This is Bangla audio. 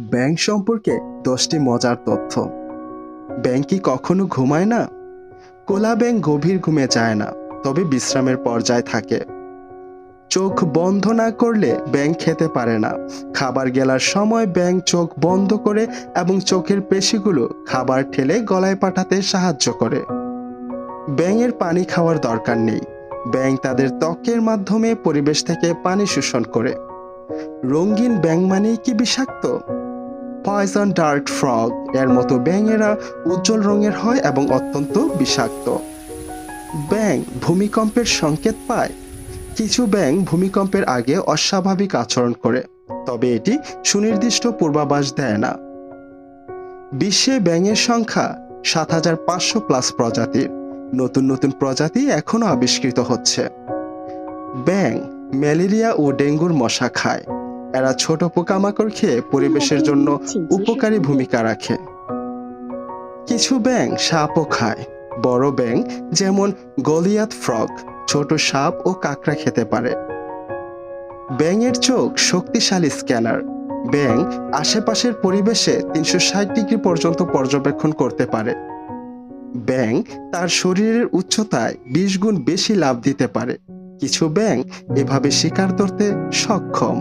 ব্যাংক সম্পর্কে দশটি মজার তথ্য। ব্যাংক কি কখনো ঘুমায় না? কোলা ব্যাংক গভীর ঘুমে যায় না, তবে বিশ্রামের পর্যায়ে থাকে। চোখ বন্ধ না করলে ব্যাংক খেতে পারে না। খাবার গেলার সময় ব্যাংক চোখ বন্ধ করে এবং চোখের পেশিগুলো খাবার ঠেলে গলায় পাঠাতে সাহায্য করে। ব্যাঙের পানি খাওয়ার দরকার নেই। ব্যাঙ তাদের ত্বকের মাধ্যমে পরিবেশ থেকে পানি শোষণ করে। রঙিন ব্যাঙ মানেই কি বিষাক্ত? পয়জন ডার্ট ফ্রগ এর মতো ব্যাঙেরা উজ্জ্বল রঙের হয় এবং অত্যন্ত বিষাক্ত। ব্যাঙ ভূমিকম্পের সংকেত পায়। কিছু ব্যাঙ ভূমিকম্পের আগে অস্বাভাবিক আচরণ করে, তবে এটি সুনির্দিষ্ট পূর্বাভাস দেয় না। বিশ্বে ব্যাঙের সংখ্যা সাত হাজার পাঁচশো প্লাস প্রজাতির। নতুন নতুন প্রজাতি এখনও আবিষ্কৃত হচ্ছে। ব্যাঙ ম্যালেরিয়া ও ডেঙ্গুর মশা খায়। এরা ছোট পোকামাকড় খেয়ে পরিবেশের জন্য উপকারী ভূমিকা রাখে। কিছু ব্যাঙ সাপও খায়। বড় ব্যাঙ যেমন গলিয়াত ফ্রগ ছোট সাপ ও কাঁকড়া খেতে পারে। ব্যাঙের চোখ শক্তিশালী স্ক্যানার ব্যাঙ আশেপাশের পরিবেশে তিনশো ষাট ডিগ্রি পর্যন্ত পর্যবেক্ষণ করতে পারে। ব্যাঙ তার শরীরের উচ্চতায় বিশ গুণ বেশি লাভ দিতে পারে। কিছু ব্যাঙ এভাবে শিকার ধরতে সক্ষম।